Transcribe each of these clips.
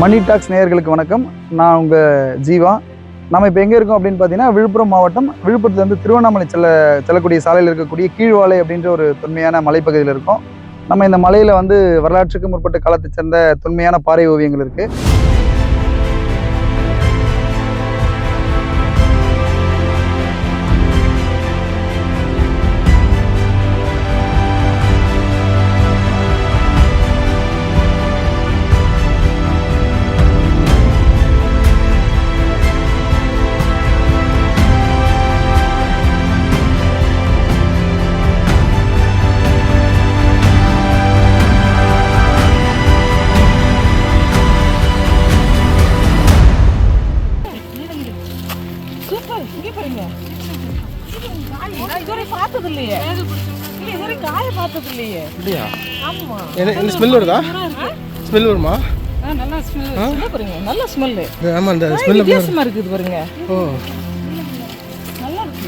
மணி tax நேயர்களுக்கு வணக்கம். நான் உங்கள் ஜீவா. நம்ம இப்போ எங்கே இருக்கோம் அப்படின்னு பார்த்தீங்கன்னா விழுப்புரம் மாவட்டம் விழுப்புரத்துலேருந்து திருவண்ணாமலை செல்ல செல்லக்கூடிய சாலையில் இருக்கக்கூடிய கீழ்வாலை அப்படின்ற ஒரு தொன்மையான மலைப்பகுதியில் இருக்கோம். நம்ம இந்த மலையில் வந்து வரலாற்றுக்கு முற்பட்ட காலத்தை சேர்ந்த தொன்மையான பாறை ஓவியங்கள் இருக்குது பார்த்தது இல்லையே இல்ல இதுவரை காய பார்த்தது இல்லையே அப்படியா? ஆமா. என்ன ஸ்மெல் வருதா? ஸ்மெல் வருமா? நல்லா ஸ்மெல் பாருங்க நல்ல ஸ்மெல் ஆமா இந்த ஸ்மெல் வித்தியாசமா இருக்குது பாருங்க. ஓ. நல்லா இருக்கு.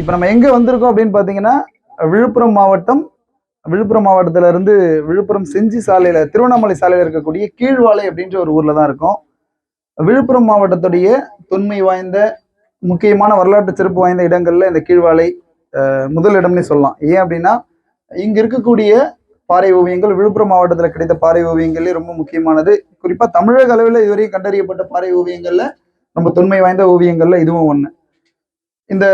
இப்போ நம்ம எங்கே வந்திருக்கோம் அப்படின்னு பார்த்தீங்கன்னா விழுப்புரம் மாவட்டம் விழுப்புரம் மாவட்டத்துல இருந்து விழுப்புரம் செஞ்சி சாலையில் திருவண்ணாமலை சாலையில் இருக்கக்கூடிய கீழ்வாலை அப்படின்ற ஒரு ஊரில் தான் இருக்கோம். விழுப்புரம் மாவட்டத்துடைய தொன்மை வாய்ந்த முக்கியமான வரலாற்று சிறப்பு வாய்ந்த இடங்கள்ல இந்த கீழ்வாலை முதல் இடம்னே சொல்லலாம். ஏன் அப்படின்னா இங்க இருக்கக்கூடிய பாறை ஓவியங்கள் விழுப்புரம் மாவட்டத்தில் கிடைத்த பாறை ஓவியங்களே ரொம்ப முக்கியமானது. குறிப்பாக தமிழக அளவில் இதுவரையும் கண்டறியப்பட்ட பாறை ஓவியங்கள்ல ரொம்ப தொன்மை வாய்ந்த ஓவியங்கள்ல இதுவும் ஒன்று இந்த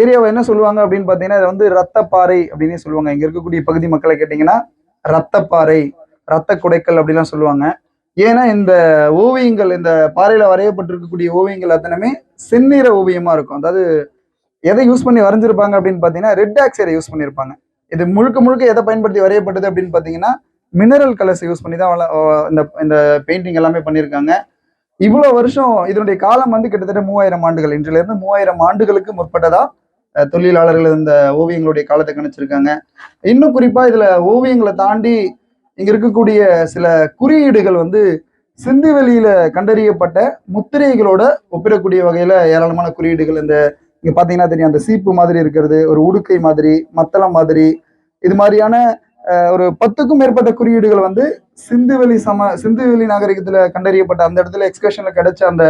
ஏரியாவை என்ன சொல்லுவாங்க அப்படின்னு பார்த்தீங்கன்னா இதை வந்து ரத்தப்பாறை அப்படின்னு சொல்லுவாங்க. இங்கே இருக்கக்கூடிய பகுதி மக்களை கேட்டிங்கன்னா ரத்தப்பாறை ரத்த குடைக்கல் அப்படிலாம் சொல்லுவாங்க. ஏன்னா இந்த ஓவியங்கள் இந்த பாறையில் வரையப்பட்டிருக்கக்கூடிய ஓவியங்கள் அத்தனையுமே செந்நிற ஓவியமாக இருக்கும். அதாவது எதை யூஸ் பண்ணி வரைஞ்சிருப்பாங்க அப்படின்னு பார்த்தீங்கன்னா ரெட் ஆக்சைடை யூஸ் பண்ணியிருப்பாங்க இது முழுக்க முழுக்க எதை பயன்படுத்தி வரையப்பட்டது அப்படின்னு பார்த்தீங்கன்னா மினரல் கலர்ஸ் யூஸ் பண்ணி தான் இந்த இந்த பெயிண்டிங் எல்லாமே பண்ணியிருக்காங்க இவ்வளோ வருஷம் இதனுடைய காலம் வந்து கிட்டத்தட்ட மூவாயிரம் ஆண்டுகள். இன்றிலிருந்து மூவாயிரம் ஆண்டுகளுக்கு முற்பட்டதாக தொழிலாளர்கள் இந்த ஓவியங்களுடைய காலத்தை கணிச்சிருக்காங்க. இன்னும் குறிப்பா இதுல ஓவியங்களை தாண்டி இங்க இருக்கக்கூடிய சில குறியீடுகள் வந்து சிந்துவெளியில கண்டறியப்பட்ட முத்திரைகளோட ஒப்பிடக்கூடிய வகையில ஏராளமான குறியீடுகள் இந்த இங்க பாத்தீங்கன்னா தெரியும் அந்த சீப்பு மாதிரி இருக்கிறது ஒரு உடுக்கை மாதிரி மத்தளம் மாதிரி. இது மாதிரியான ஒரு பத்துக்கும் மேற்பட்ட குறியீடுகள் வந்து சிந்துவெளி சம சிந்துவெளி நாகரிகத்துல கண்டறியப்பட்ட அந்த இடத்துல எக்ஸ்கர்ஷன்ல கிடைச்ச அந்த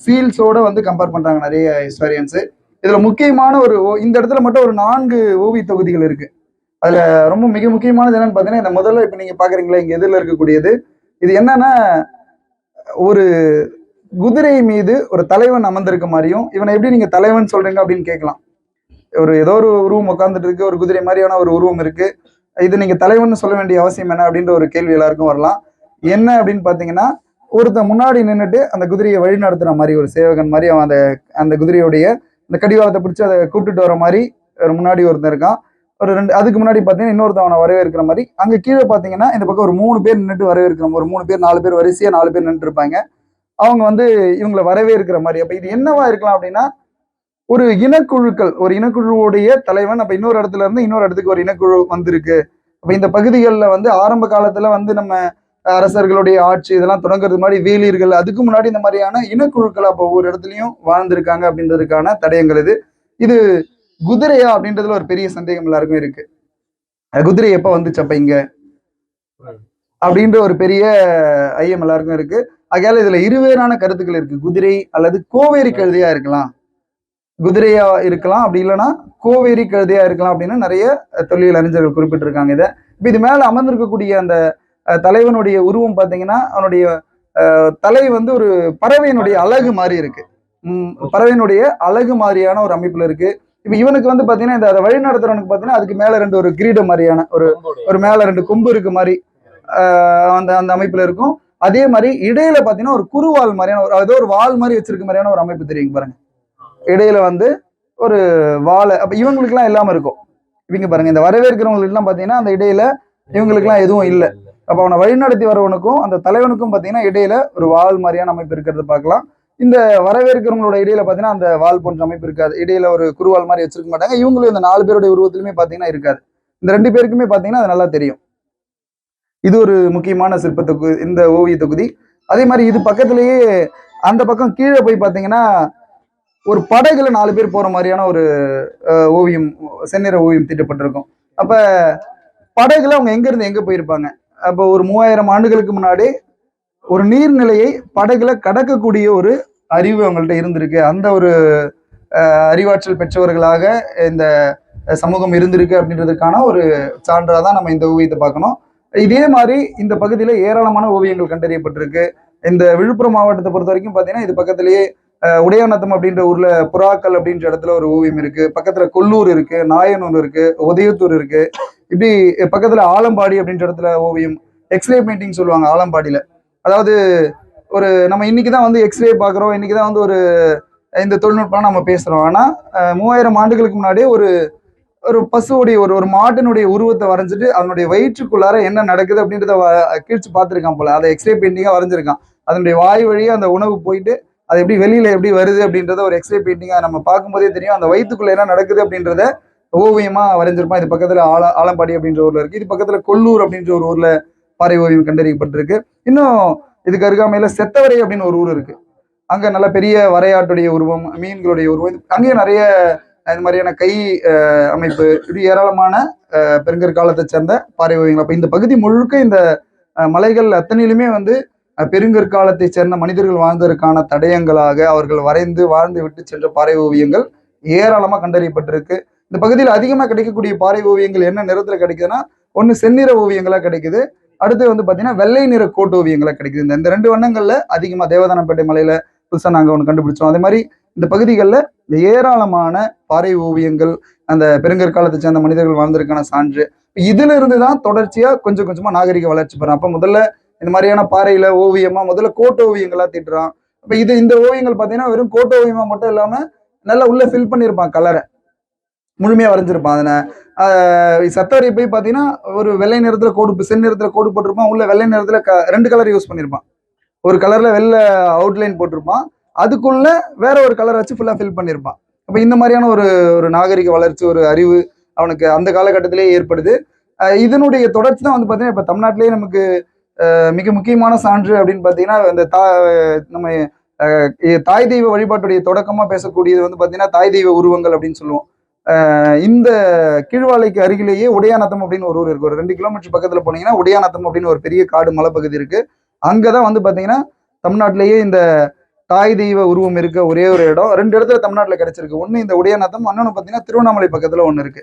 சீல்ஸோட வந்து கம்பேர் பண்றாங்க நிறைய ஹிஸ்டாரியன்ஸ் இதுல முக்கியமான ஒரு ஓ- இந்த இடத்துல மட்டும் ஒரு நான்கு ஓவிய தொகுதிகள் இருக்கு. அதுல ரொம்ப மிக முக்கியமானது என்னன்னு பாத்தீங்கன்னா இந்த முதல்ல இப்ப நீங்க பாக்குறீங்களா இங்க எதிரில் இருக்கக்கூடியது. இது என்னன்னா ஒரு குதிரை மீது ஒரு தலைவன் அமர்ந்திருக்க மாதிரியும் இவனை எப்படி நீங்க தலைவன் சொல்றீங்க அப்படின்னு கேட்கலாம். ஒரு ஏதோ ஒரு உருவம் உட்கார்ந்துட்டு இருக்கு ஒரு குதிரை மாதிரியான ஒரு உருவம் இருக்கு. இது நீங்க தலைவன் சொல்ல வேண்டிய அவசியம் என்ன அப்படின்ற ஒரு கேள்வி எல்லாருக்கும் வரலாம். என்ன அப்படின்னு பாத்தீங்கன்னா ஒருத்தன் முன்னாடி நின்றுட்டு அந்த குதிரையை வழி நடத்துற மாதிரி ஒரு சேவகன் மாதிரி அவன் அந்த அந்த குதிரையுடைய இந்த கடிவாளத்தை பிடிச்சி அதை கூப்பிட்டுட்டு வர மாதிரி ஒரு முன்னாடி ஒருத்தன் இருக்கான். ஒரு ரெண்டு அதுக்கு முன்னாடி பார்த்தீங்கன்னா இன்னொருத்தவனை வரவேற்கிற மாதிரி. அங்கே கீழே பார்த்தீங்கன்னா இந்த பக்கம் ஒரு மூணு பேர் நின்றுட்டு வரவேற்கிற ஒரு மூணு பேர் நாலு பேர் வரிசையாக நாலு பேர் நின்றுருப்பாங்க அவங்க வந்து இவங்களை வரவேற்கிற மாதிரி. அப்போ இது என்னவா இருக்கலாம் அப்படின்னா ஒரு இனக்குழுக்கள் ஒரு இனக்குழுவுடைய தலைவன் அப்போ இன்னொரு இடத்துல இருந்து இன்னொரு இடத்துக்கு ஒரு இனக்குழு வந்திருக்கு. அப்போ இந்த பகுதிகளில் வந்து ஆரம்ப காலத்தில் வந்து நம்ம அரசர்களுடைய ஆட்சி இதெல்லாம் தொடங்குறது மாதிரி வேலியர்கள் அதுக்கு முன்னாடி இந்த மாதிரியான இனக்குழுக்கள் அப்போ ஒவ்வொரு இடத்துலயும் வாழ்ந்திருக்காங்க அப்படின்றதுக்கான தடயங்கள் இது. இது குதிரையா அப்படின்றதுல ஒரு பெரிய சந்தேகம் எல்லாருக்கும் இருக்கு. குதிரை எப்ப வந்துச்சு அப்ப இங்க? அப்படின்ற ஒரு பெரிய ஐயம் எல்லாருக்கும் இருக்கு. ஆகையால இதுல இருவேறான கருத்துக்கள் இருக்கு. குதிரை அல்லது கோவேரி கழுதையா இருக்கலாம். குதிரையா இருக்கலாம். அப்படி இல்லைன்னா கோவேரி கழுதையா இருக்கலாம் அப்படின்னு நிறைய தொழில் தொல்லியல் அறிஞர்கள் குறிப்பிட்டிருக்காங்க இதை. இப்ப இது மேல அமர்ந்திருக்கக்கூடிய அந்த தலைவனுடைய உருவம் பாத்தீங்கன்னா அவனுடைய தலை வந்து ஒரு பறவையினுடைய அழகு மாதிரி இருக்கு. பறவையினுடைய அழகு மாதிரியான ஒரு அமைப்புல இருக்கு. இப்ப இவனுக்கு வந்து பாத்தீங்கன்னா இந்த அதை வழி நடத்துறவனுக்கு பாத்தீங்கன்னா அதுக்கு மேல ரெண்டு ஒரு கிரீடம் மாதிரியான ஒரு ஒரு மேல ரெண்டு கொம்பு இருக்கு மாதிரி அந்த அந்த அமைப்புல இருக்கும். அதே மாதிரி இடையில பாத்தீங்கன்னா ஒரு குறுவால் மாதிரியான ஒரு ஏதோ ஒரு வால் மாதிரி வச்சிருக்க மாதிரியான ஒரு அமைப்பு தெரியும் பாருங்க. இடையில வந்து ஒரு வாழை அப்ப இவங்களுக்குலாம் இல்லாம இருக்கும். இவங்க பாருங்க இந்த வரவேற்கிறவங்களுக்கு எல்லாம் பாத்தீங்கன்னா அந்த இடையில இவங்களுக்குலாம் எதுவும் இல்லை. அப்ப அவனை வழிநடத்தி வரவனுக்கும் அந்த தலைவனுக்கும் பாத்தீங்கன்னா இடையில ஒரு வால் மாதிரியான அமைப்பு இருக்கிறத பார்க்கலாம். இந்த வரவேற்கிறவங்களோட இடையில பாத்தீங்கன்னா அந்த வால் போன்ற அமைப்பு இருக்காது. இடையில ஒரு குருவால் மாதிரி வச்சிருக்க மாட்டாங்க. இவங்களும் இந்த நாலு பேருடைய உருவத்திலுமே பாத்தீங்கன்னா இருக்காது. இந்த ரெண்டு பேருக்குமே பாத்தீங்கன்னா அது நல்லா தெரியும். இது ஒரு முக்கியமான சிற்ப தொகு இந்த ஓவிய தொகுதி. அதே மாதிரி இது பக்கத்திலேயே அந்த பக்கம் கீழே போய் பார்த்தீங்கன்னா ஒரு படகுல நாலு பேர் போற மாதிரியான ஒரு ஓவியம் செந்நிற ஓவியம் தீட்டப்பட்டிருக்கும். அப்ப படகுல அவங்க எங்க இருந்து எங்க போயிருப்பாங்க? அப்போ ஒரு மூவாயிரம் ஆண்டுகளுக்கு முன்னாடி ஒரு நீர்நிலையை படகுல கடக்கக்கூடிய ஒரு அறிவு அவங்கள்ட்ட இருந்திருக்கு. அந்த ஒரு அறிவாற்றல் பெற்றவர்களாக இந்த சமூகம் இருந்திருக்கு அப்படின்றதுக்கான ஒரு சான்றாக தான் நம்ம இந்த ஓவியத்தை பார்க்கணும். இதே மாதிரி இந்த பகுதியில் ஏராளமான ஓவியங்கள் கண்டறியப்பட்டிருக்கு. இந்த விழுப்புரம் மாவட்டத்தை பொறுத்த வரைக்கும் பார்த்தீங்கன்னா இது பக்கத்திலேயே அஹ், உடையாநத்தம் அப்படின்ற ஊர்ல புறாக்கள் அப்படின்ற இடத்துல ஒரு ஓவியம் இருக்கு. பக்கத்துல கொல்லூர் இருக்கு நாயனூர் இருக்கு உதயத்தூர் இருக்கு. இப்படி பக்கத்துல ஆலம்பாடி அப்படின்ற இடத்துல ஓவியம் எக்ஸ்ரே பெயிண்டிங் சொல்லுவாங்க ஆலம்பாடியில. அதாவது ஒரு நம்ம இன்னைக்கு தான் வந்து எக்ஸ்ரே பார்க்குறோம் இன்னைக்கு தான் வந்து ஒரு இந்த தொழில்நுட்பம் நம்ம பேசுறோம். ஆனா மூவாயிரம் ஆண்டுகளுக்கு முன்னாடியே ஒரு ஒரு பசுவுடைய ஒரு ஒரு மாட்டினுடைய உருவத்தை வரைஞ்சிட்டு அதனுடைய வயிற்றுக்குள்ளார என்ன நடக்குது அப்படின்றத கீழ்ச்சி பார்த்துருக்கான் போல. அதை எக்ஸ்ரே பெயிண்டிங்கா வரைஞ்சிருக்கான். அதனுடைய வாய் வழியா அந்த உணவு போயிட்டு அது எப்படி வெளியில எப்படி வருது அப்படின்றத ஒரு எக்ஸ்ரே பெயிண்டிங்கா நம்ம பார்க்கும்போதே தெரியும். அந்த வயிற்றுக்குள்ள என்ன நடக்குது அப்படின்றத ஓவியமா வரைஞ்சிருப்பான் இது பக்கத்துல ஆல ஆலம்பாடி அப்படின்ற ஊர்ல இருக்கு. இது பக்கத்துல கொல்லூர் அப்படின்ற ஒரு ஊர்ல பாறை ஓவியம் கண்டறியப்பட்டிருக்கு. இன்னும் இதுக்கு அருகாமையில செத்தவரை அப்படின்னு ஒரு ஊர் இருக்கு. அங்க நல்ல பெரிய வரையாட்டுடைய உருவம் மீன்களுடைய உருவம். அங்கேயும் நிறைய இந்த மாதிரியான கை அமைப்பு. இப்படி ஏராளமான பெருங்கற்காலத்தை சேர்ந்த பாறை ஓவியங்கள். அப்ப இந்த பகுதி முழுக்க இந்த மலைகள் அத்தனையிலுமே வந்து பெருங்கற்காலத்தை சேர்ந்த மனிதர்கள் வாழ்ந்ததற்கான தடயங்களாக அவர்கள் வரைந்து வாழ்ந்து விட்டு சென்ற பாறை ஓவியங்கள் ஏராளமா கண்டறியப்பட்டிருக்கு. இந்த பகுதியில் அதிகமாக கிடைக்கக்கூடிய பாறை ஓவியங்கள் என்ன நிறத்தில் கிடைக்குதுன்னா ஒன்று செந்நிற ஓவியங்களா கிடைக்குது. அடுத்து வந்து பார்த்தீங்கன்னா வெள்ளை நிற கோட்டு ஓவியங்களா கிடைக்குது. இந்த- இந்த ரெண்டு வண்ணங்களில் அதிகமாக தேவதானப்பேட்டை மலையில் புதுசாக நாங்கள் ஒன்று கண்டுபிடிச்சோம். அதே மாதிரி இந்த பகுதிகளில் ஏராளமான பாறை ஓவியங்கள் அந்த பெருங்கற்காலத்தை சேர்ந்த மனிதர்கள் வாழ்ந்திருக்கான சான்று. இதுல இருந்து தான் தொடர்ச்சியா கொஞ்சம் கொஞ்சமா நாகரிக வளர்ச்சி பெறும் அப்ப முதல்ல இந்த மாதிரியான பாறையில ஓவியமா முதல்ல கோட்டு ஓவியங்களா தீட்டுறான். அப்ப இது இந்த ஓவியங்கள் பாத்தீங்கன்னா வெறும் கோட்டு ஓவியமா மட்டும் இல்லாம நல்லா உள்ள ஃபில் பண்ணியிருப்பான் கலரை முழுமையாக வரைஞ்சிருப்பான் அதனை ஆஹ் சத்தவரி போய் பார்த்தீங்கன்னா ஒரு வெள்ளை நிறத்தில் கோடு சென் நிறத்தில் கோடு போட்டிருப்பான். உள்ள வெள்ளை நிறத்தில் க- ரெண்டு கலர் யூஸ் பண்ணியிருப்பான் ஒரு கலரில் வெள்ளை அவுட்லைன் போட்டிருப்பான். அதுக்குள்ளே வேற ஒரு கலர் வச்சு ஃபுல்லாக ஃபில் பண்ணியிருப்பான் அப்போ இந்த மாதிரியான ஒரு ஒரு நாகரிக வளர்ச்சி ஒரு அறிவு அவனுக்கு அந்த காலகட்டத்திலேயே ஏற்படுது. இதனுடைய தொடர்ச்சி தான் வந்து பார்த்தீங்கன்னா இப்போ தமிழ்நாட்டிலேயே நமக்கு மிக முக்கியமான சான்று அப்படின்னு பார்த்தீங்கன்னா இந்த தா நம்ம தாய் தெய்வ வழிபாட்டுடைய தொடக்கமாக பேசக்கூடியது வந்து பார்த்தீங்கன்னா தாய் தெய்வ உருவங்கள் அப்படின்னு சொல்லுவோம். இந்த கீழ்வாலைக்கு அருகிலேயே உடையாநத்தம் அப்படின்னு ஒரு ஊர் இருக்கு. ஒரு ரெண்டு கிலோமீட்டர் பக்கத்துல போனீங்கன்னா உடையாநத்தம் அப்படின்னு ஒரு பெரிய காடு மலைப்பகுதி இருக்கு. அங்கதான் வந்து பாத்தீங்கன்னா தமிழ்நாட்டிலேயே இந்த தாய் தெய்வ உருவம் இருக்க ஒரே ஒரு இடம். ரெண்டு இடத்துல தமிழ்நாட்டில் கிடைச்சிருக்கு. ஒன்று இந்த உடையாநத்தம் இன்னொன்று பார்த்தீங்கன்னா திருவண்ணாமலை பக்கத்தில் ஒன்று இருக்கு.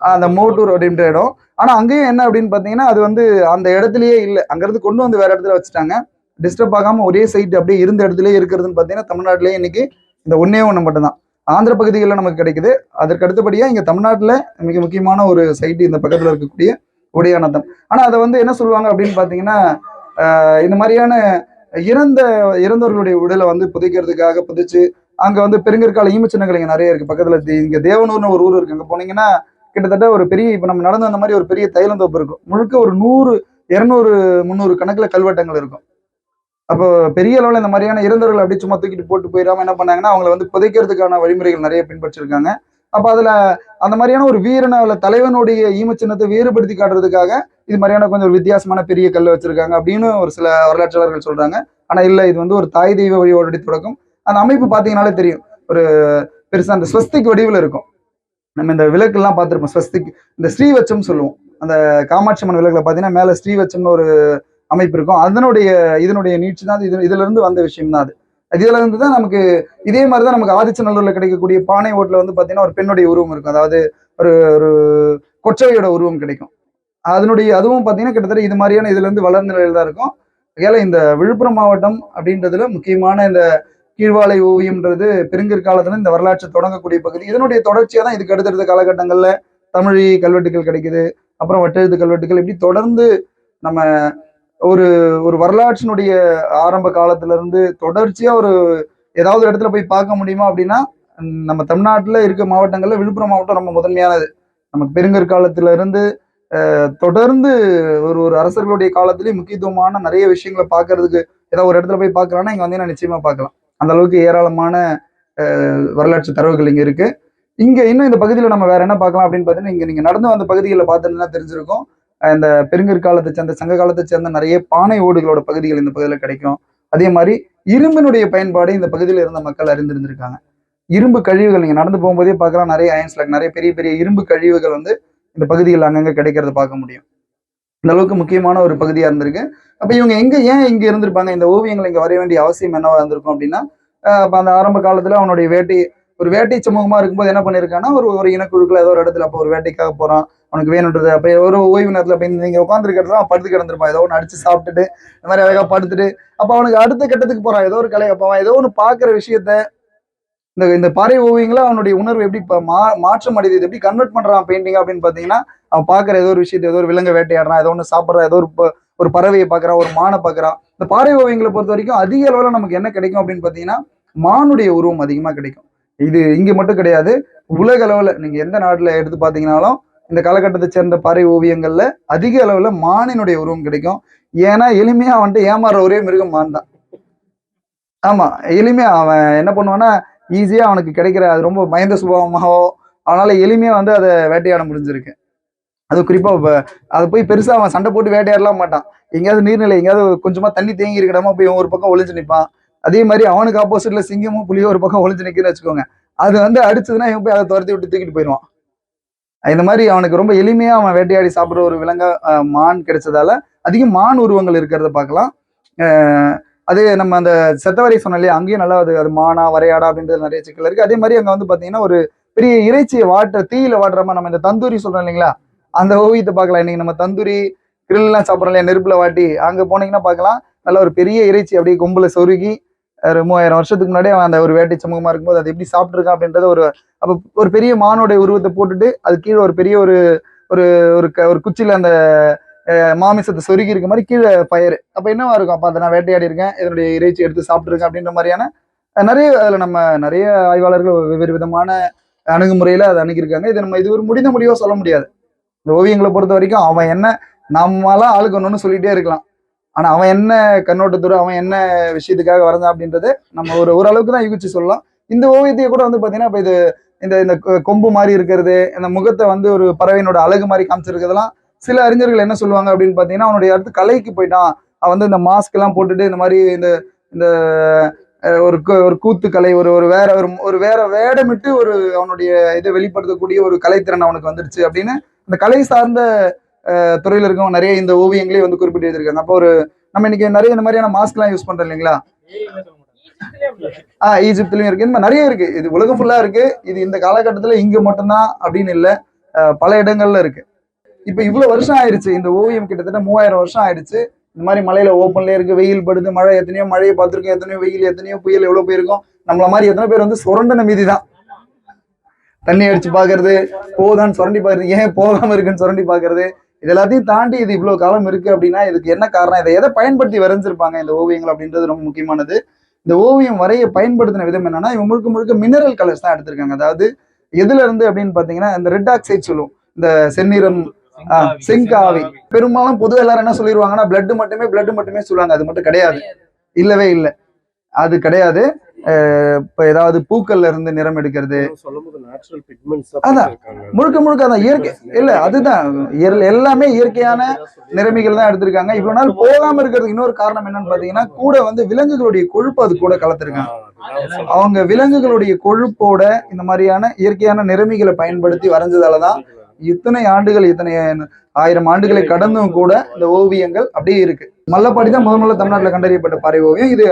அந்த மோட்டூர் அப்படின்ற இடம். ஆனால் அங்கேயும் என்ன அப்படின்னு பார்த்தீங்கன்னா அது வந்து அந்த இடத்துலயே இல்லை. அங்கேருந்து கொண்டு வந்து வேற இடத்துல வச்சுட்டாங்க. டிஸ்டர்ப் ஆகாமல் ஒரே சைட் அப்படியே இருந்த இடத்துலயே இருக்கிறதுன்னு பார்த்தீங்கன்னா தமிழ்நாட்டிலேயே இன்னைக்கு இந்த ஒன்னே ஒன்று மட்டும்தான். ஆந்திர பகுதிகளில் நமக்கு கிடைக்குது. அதற்கு அடுத்தபடியாக இங்கே தமிழ்நாட்டில் மிக முக்கியமான ஒரு சைட்டு இந்த பக்கத்தில் இருக்கக்கூடிய உடையானத்தம் ஆனால் அதை வந்து என்ன சொல்லுவாங்க அப்படின்னு பார்த்தீங்கன்னா இந்த மாதிரியான இறந்த இறந்தவர்களுடைய உடலை வந்து புதைக்கிறதுக்காக புதைச்சு அங்கே வந்து பெருங்கற்கால ஈமச்சின்னங்கள் இங்கே நிறைய இருக்குது பக்கத்தில் இங்கே தேவனூர்னு ஒரு ஊர் இருக்குது அங்கே போனீங்கன்னா கிட்டத்தட்ட ஒரு பெரிய இப்போ நம்ம நடந்து அந்த மாதிரி ஒரு பெரிய தைலந்தோப்பு இருக்கும். முழுக்க ஒரு நூறு இரநூறு முந்நூறு கணக்கில் கல்வெட்டங்கள் இருக்கும். அப்போ பெரிய அளவில் இந்த மாதிரியான இறந்தவர்கள் அப்படி சும்மா தூக்கிட்டு போட்டு போயிடாம என்ன பண்ணாங்கன்னா அவங்களை வந்து புதைக்கிறதுக்கான வழிமுறைகள் நிறைய பின்பற்றிருக்காங்க. அப்போ அதில் அந்த மாதிரியான ஒரு வீரனை அல்ல தலைவனுடைய ஈமச்சின்னத்தை வேறுபடுத்தி காட்டுறதுக்காக இது மாதிரியான கொஞ்சம் ஒரு வித்தியாசமான பெரிய கல் வச்சிருக்காங்க அப்படின்னு ஒரு சில வரலாற்றாளர்கள் சொல்றாங்க. ஆனால் இல்லை இது வந்து ஒரு தாய் தெய்வ வழியோட தொடக்கம். அந்த அமைப்பு பார்த்தீங்கனாலே தெரியும். ஒரு பெருசாக அந்த ஸ்வஸ்திக் வடிவில் இருக்கும். நம்ம இந்த விளக்குலாம் பார்த்துருப்போம். ஸ்வஸ்திக் இந்த ஸ்ரீவச்சம் சொல்லுவோம். அந்த காமாட்சி அம்மன் விளக்கில் பார்த்தீங்கன்னா மேலே ஸ்ரீவச்சம்னு ஒரு அமைப்பு இருக்கும். அதனுடைய இதனுடைய நீட்சி தான் இது இதுல இருந்து வந்த விஷயம் தான் அது. இதுல இருந்து தான் நமக்கு இதே மாதிரி தான் நமக்கு ஆதிச்சநல்லூர்ல கிடைக்கக்கூடிய பானை ஓட்டுல வந்து பார்த்தீங்கன்னா ஒரு பெண்ணுடைய உருவம் இருக்கும். அதாவது ஒரு ஒரு கொற்றவையோட உருவம் கிடைக்கும். அதனுடைய அதுவும் பார்த்தீங்கன்னா கிட்டத்தட்ட இது மாதிரியான இதுல இருந்து வளர்ந்த நிலையில தான் இருக்கும். ஏல இந்த விழுப்புரம் மாவட்டம் அப்படின்றதுல முக்கியமான இந்த கீழ்வாலை ஓவியம்ன்றது பெருங்கற்காலத்துல இந்த வரலாற்று தொடங்கக்கூடிய பகுதி. இதனுடைய தொடர்ச்சியா தான் இதுக்கு அடுத்தடுத்த காலகட்டங்கள்ல தமிழி கல்வெட்டுகள் கிடைக்குது. அப்புறம் வட்டெழுத்து கல்வெட்டுகள் இப்படி தொடர்ந்து நம்ம ஒரு ஒரு வரலாற்றினுடைய ஆரம்ப காலத்துல இருந்து தொடர்ச்சியா ஒரு ஏதாவது இடத்துல போய் பார்க்க முடியுமா அப்படின்னா நம்ம தமிழ்நாட்டுல இருக்க மாவட்டங்கள்ல விழுப்புரம் மாவட்டம் ரொம்ப முதன்மையானது. நமக்கு பெருங்கற்காலத்துல இருந்து தொடர்ந்து ஒரு ஒரு அரசர்களுடைய காலத்திலேயே முக்கியத்துவமான நிறைய விஷயங்களை பார்க்கறதுக்கு ஏதாவது ஒரு இடத்துல போய் பார்க்கலாம்னா இங்க வந்தீங்கன்னா நிச்சயமா பார்க்கலாம். அந்த அளவுக்கு ஏராளமான வரலாற்று தரவுகள் இங்க இருக்கு. இங்க இன்னும் இந்த பகுதியில் நம்ம வேற என்ன பார்க்கலாம் அப்படின்னு பார்த்தீங்கன்னா இங்க நீங்க நடந்து வந்த பகுதிகளில் பார்த்துருந்தா தெரிஞ்சிருக்கும். இந்த பெருங்கற்காலத்தை சேர்ந்த சங்க காலத்தை சேர்ந்த நிறைய பானை ஓடுகளோட பகுதிகள் இந்த பகுதியில் கிடைக்கும். அதே மாதிரி இரும்பினுடைய பயன்பாடு இந்த பகுதியில் இருந்த மக்கள் அறிந்திருந்திருக்காங்க. இரும்பு கழிவுகள் நீங்க நடந்து போகும்போதே பார்க்கலாம் நிறைய அயன்ஸ் நிறைய பெரிய பெரிய இரும்பு கழிவுகள் வந்து இந்த பகுதியில் அங்கங்கே கிடைக்கிறத பார்க்க முடியும். இந்த அளவுக்கு முக்கியமான ஒரு பகுதியா இருந்திருக்கு. அப்ப இவங்க எங்க ஏன் இங்க இருந்திருப்பாங்க? இந்த ஓவியங்கள் இங்க வரைய வேண்டிய அவசியம் என்னவா இருந்திருக்கும் அப்படின்னா அஹ் அப்ப அந்த ஆரம்ப காலத்துல அவனுடைய வேட்டை ஒரு வேட்டை சமூகமா இருக்கும்போது என்ன பண்ணிருக்கான்னா ஒரு ஒரு இனக்குழுக்கள் ஏதோ ஒரு இடத்துல அப்போ ஒரு வேட்டைக்காக போறான். அவனுக்கு வேணுன்றது அப்போ ஒரு ஓய்வு நேரத்தில் அப்ப நீங்கள் உட்காந்துருக்கிறதுல அவன் படுத்து கிடந்திருப்பான். ஏதோ ஒன்று அடிச்சு சாப்பிட்டுட்டு இந்த மாதிரி அழகாக படுத்துட்டு அப்போ அவனுக்கு அடுத்த கட்டத்துக்கு போகிறான் ஏதோ ஒரு கலை அப்போ அவன் ஏதோ ஒன்று பார்க்குற விஷயத்த இந்த இந்த பாறை ஓவியங்களை அவனுடைய உணர்வு எப்படி இப்போ மா மாற்றம் அடையுது இது எப்படி கன்வெர்ட் பண்ணுறான் பெயிண்டிங் அப்படின்னு பார்த்தீங்கன்னா அவன் பார்க்குற ஏதோ ஒரு விஷயத்தை ஏதோ ஒரு விலங்கு வேட்டையாடுறான் ஏதோ ஒன்று சாப்பிட்றான் ஏதோ ஒரு ஒரு பறவையை பார்க்குறான் ஒரு மானை பார்க்குறான். இந்த பாறை ஓவியங்களை பொறுத்த வரைக்கும் அதிக அளவில் நமக்கு என்ன கிடைக்கும் அப்படின்னு பார்த்தீங்கன்னா மானுடைய உருவம் அதிகமாக கிடைக்கும். இது இங்கே மட்டும் கிடையாது உலக அளவில் நீங்கள் எந்த நாட்டில் எடுத்து பார்த்தீங்கன்னாலும் இந்த காலகட்டத்தை சேர்ந்த பாறை ஓவியங்கள்ல அதிக அளவில் மானினுடைய உருவம் கிடைக்கும். ஏன்னா எளிமையா வந்துட்டு ஏமாற ஒரே மிருகம் மான் தான். ஆமா எளிமையா அவன் என்ன பண்ணுவான்னா ஈஸியா அவனுக்கு கிடைக்கிற அது ரொம்ப பயந்த சுபாவமாகவோ அவனால எளிமையா வந்து அதை வேட்டையாட முடிஞ்சிருக்கு. அது குறிப்பா இப்ப அதை போய் பெருசா அவன் சண்டை போட்டு வேட்டையாடலாம் மாட்டான். எங்கேயாவது நீர்நிலை எங்கேயாவது கொஞ்சமா தண்ணி தேங்கி இருக்கடமா போய் ஒரு பக்கம் ஒளிஞ்சு நிற்பான் அதே மாதிரி அவனுக்கு ஆப்போசிட்ல சிங்கமும் புலியும் ஒரு பக்கம் ஒளிஞ்சு நிற்குன்னு வச்சுக்கோங்க. அது வந்து அடிச்சதுன்னா இவன் போய் அதை துரத்தி விட்டு தூக்கிட்டு போயிடுவான். இந்த மாதிரி அவனுக்கு ரொம்ப எளிமையா அவன் வேட்டையாடி சாப்பிடுற ஒரு விலங்க மான் கிடைச்சதால அதிகம் மான் உருவங்கள் இருக்கிறத பார்க்கலாம். அதே நம்ம அந்த செத்தவரை சொன்னாலே இல்லையா அங்கேயும் நல்லா அது அது மானா வரையாடா அப்படின்றது நிறைய சிக்கல் இருக்கு. அதே மாதிரி அங்க வந்து பாத்தீங்கன்னா ஒரு பெரிய இறைச்சியை வாட்டுற தீயில வாட்டுற மாதிரி நம்ம இந்த தந்தூரி சொல்றோம் இல்லைங்களா அந்த ஓவியத்தை பார்க்கலாம். இன்னைக்கு நம்ம தந்தூரி கிரில்லாம் சாப்பிட்றோம் இல்லையா நெருப்புல வாட்டி அங்க போனீங்கன்னா பார்க்கலாம். நல்ல ஒரு பெரிய இறைச்சி அப்படியே கொம்புல சொருகி ஒரு மூவாயிரம் வருஷத்துக்கு முன்னாடி அவன் அந்த ஒரு வேட்டை சமூகமாக இருக்கும்போது அது எப்படி சாப்பிட்ருக்கான் அப்படின்றத ஒரு அப்போ ஒரு பெரிய மானுடைய உருவத்தை போட்டுட்டு அது கீழே ஒரு பெரிய ஒரு ஒரு ஒரு க- ஒரு குச்சியில் அந்த மாமிசத்தை சொருகி இருக்க மாதிரி கீழே பயிர் அப்போ என்னவா இருக்கும்? அப்போ அதை நான் வேட்டையாடி இருக்கேன் இதனுடைய இறைச்சி எடுத்து சாப்பிட்ருக்கேன் அப்படின்ற மாதிரியான நிறைய அதில் நம்ம நிறைய ஆய்வாளர்கள் வெவ்வேறு விதமான அணுகுமுறையில் அதை அணுகியிருக்காங்க. இது நம்ம இது ஒரு முடிந்த முடிவாக சொல்ல முடியாது. இந்த ஓவியங்களை பொறுத்த வரைக்கும் அவன் என்ன நம்மளாம் ஆளுக்கணும்னு சொல்லிகிட்டே சொல்லிட்டே இருக்கலாம். ஆனா அவன் என்ன கண்ணோட்டத்தோட அவன் என்ன விஷயத்துக்காக வரைஞ்சான் அப்படின்றத நம்ம ஒரு ஓரளவுக்கு தான் யூகிச்சு சொல்லலாம். இந்த ஓவியத்தையே கூட வந்து பாத்தீங்கன்னா இப்ப இது இந்த இந்த கொ- கொம்பு மாதிரி இருக்கிறது இந்த முகத்தை வந்து ஒரு பறவையினோட அழகு மாதிரி காமிச்சிருக்கிறதெல்லாம் சில அறிஞர்கள் என்ன சொல்லுவாங்க அப்படின்னு பாத்தீங்கன்னா அவனுடைய அடுத்து கலைக்கு போயிட்டான். அவன் வந்து இந்த மாஸ்க் எல்லாம் போட்டுட்டு இந்த மாதிரி இந்த இந்த ஒரு ஒரு கூத்து கலை ஒரு ஒரு வேற ஒரு ஒரு வேற வேடமிட்டு ஒரு அவனுடைய இதை வெளிப்படுத்தக்கூடிய ஒரு கலைத்திறன் அவனுக்கு வந்துடுச்சு அப்படின்னு அந்த கலை சார்ந்த துறையில இருக்கவங்க நிறைய இந்த ஓவியங்களே வந்து குறிப்பிட்டு எழுதியிருக்காங்க. அப்போ ஒரு நம்ம இன்னைக்கு நிறைய இந்த மாதிரியான மாஸ்க்லாம் யூஸ் பண்றோம் இல்லைங்களா? ஆஹ் ஈஜிப்துலயும் இருக்கு. இந்த மாதிரி நிறைய இருக்கு. இது உலகம் ஃபுல்லா இருக்கு. இது இந்த காலகட்டத்துல இங்க மட்டும்தான் அப்படின்னு இல்ல. பல இடங்கள்ல இருக்கு. இப்ப இவ்வளவு வருஷம் ஆயிடுச்சு இந்த ஓவியம் கிட்டத்தட்ட மூவாயிரம் வருஷம் ஆயிடுச்சு இந்த மாதிரி மலையில ஓப்பன்ல இருக்கு. வெயில் படுது. மழை எத்தனையோ மழையை பார்த்துருக்கோம். எத்தனையோ வெயில் எத்தனையோ புயல் எவ்வளவு போயிருக்கோம். நம்மள மாதிரி எத்தனை பேர் வந்து சுரண்டன மீதி தான் தண்ணி அடிச்சு பாக்குறது போதான்னு சுரண்டி பாக்குறது. ஏன் போகாம இருக்குன்னு சுரண்டி பாக்குறது? இது எல்லாத்தையும் தாண்டி இது இவ்வளவு காலம் இருக்கு அப்படின்னா இதுக்கு என்ன காரணம்? இதை எதை பயன்படுத்தி வரைஞ்சிருப்பாங்க இந்த ஓவியங்கள் அப்படின்றது ரொம்ப முக்கியமானது. இந்த ஓவியம் வரைய பயன்படுத்தின விதம் என்னன்னா இவங்க முழுக்க முழுக்க மினரல் கலர்ஸ் தான் எடுத்திருக்காங்க. அதாவது எதுல இருந்து அப்படின்னு பாத்தீங்கன்னா இந்த ரெட் ஆக்சைட் சொல்லுவோம். இந்த செந்நிறம் செங்காவி. பெரும்பாலும் பொதுவாக எல்லாரும் என்ன சொல்லிடுவாங்கன்னா பிளட் மட்டுமே பிளட் மட்டுமே சொல்லுவாங்க. அது மட்டும் கிடையாது. இல்லவே இல்லை. அது கிடையாது. இப்ப ஏதாவது பூக்கள்ல இருந்து நிறம் எடுக்கிறது. அதான். முழுக்க முழுக்க அதான். இயற்கை இல்ல அதுதான். எல்லாமே இயற்கையான நிறமிகள் தான் எடுத்திருக்காங்க. இவ்வளவு நாள் போகாம இருக்கிறதுக்கு இன்னொரு காரணம் என்னன்னு பாத்தீங்கன்னா கூட வந்து விலங்குகளுடைய கொழுப்பு அது கூட கலந்துருக்காங்க அவங்க விலங்குகளுடைய கொழுப்போட இந்த மாதிரியான இயற்கையான நிறமிகளை பயன்படுத்தி வரைஞ்சதாலதான் இத்தனை ஆண்டுகள் இத்தனை ஆயிரம் ஆண்டுகளை கடந்தும் கூட இந்த ஓவியங்கள் அப்படியே இருக்கு. மல்லப்பாடி தான் முதல் முதல்ல தமிழ்நாட்டுல கண்டறியப்பட்ட பாறை ஓவியம். இது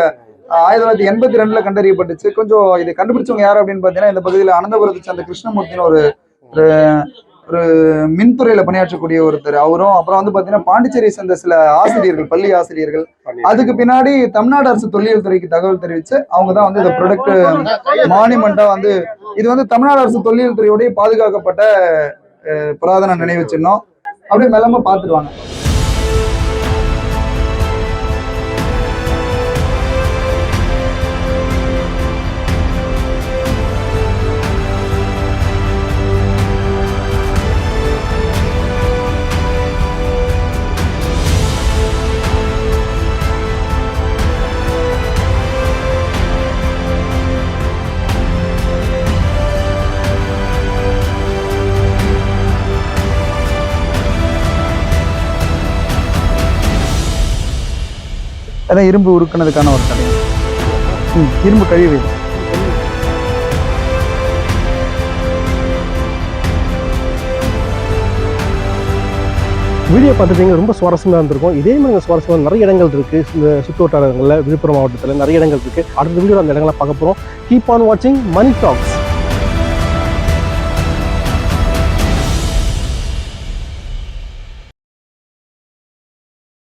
ஆயிரத்தி தொள்ளாயிரத்தி எண்பத்தி ரெண்டுல கண்டறியப்பட்டுச்சு. கொஞ்சம் இது கண்டுபிடிச்சவங்க யாரு அப்படின்னு பாத்தீங்கன்னா இந்த பகுதியில் அனந்தபுரத்தை சேர்ந்த கிருஷ்ணமூர்த்தின்னு ஒரு ஒரு- மின்துறையில பணியாற்றக்கூடிய ஒருத்தர். அவரும் அப்புறம் வந்து பாத்தீங்கன்னா பாண்டிச்சேரியை சேர்ந்த சில ஆசிரியர்கள் பள்ளி ஆசிரியர்கள். அதுக்கு பின்னாடி தமிழ்நாடு அரசு தொல்லியல் துறைக்கு தகவல் தெரிவிச்சு அவங்க தான் வந்து இந்த ப்ரொடக்ட் மானிமெண்டா வந்து இது வந்து தமிழ்நாடு அரசு தொல்லியல் துறையோடய பாதுகாக்கப்பட்ட புராதன நினைவு சின்னம் அப்படியே மெல்லமா பாத்துருவாங்க அதான் இரும்பு உருக்குனதுக்கான ஒரு கடை ம், இரும்பு கழிவு. வீடியோ பார்த்துட்டீங்க ரொம்ப சுவாரஸ்யமாக இருந்திருக்கும். இதே மாதிரி சுவாரஸ்யமாக நிறைய இடங்கள் இருக்குது இந்த சுற்று வட்டாரங்களில் விழுப்புரம் மாவட்டத்தில் நிறைய இடங்கள் இருக்குது அடுத்த வீடியோ அந்த இடங்களை பார்க்க போகிறோம் கீப் ஆன் வாட்சிங் மணி டாக்ஸ்